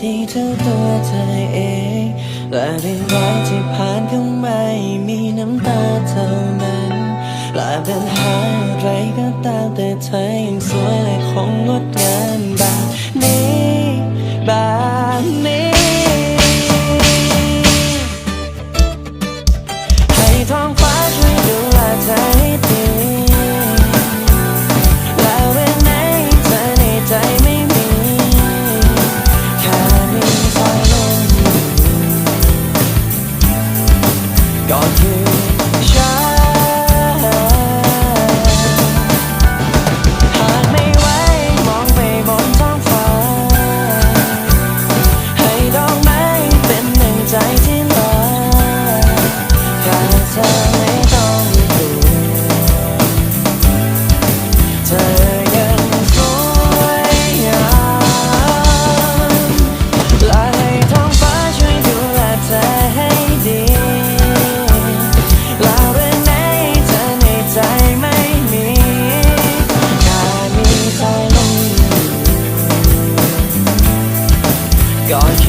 ที่เธอตัวเธอเอง และเรื่องราวที่ผ่านเข้ามามีน้ำตาเท่านั้นและปัญหาอะไรก็ตามแต่เธอยังสวยและคงงดงาม ก็เธอ melhor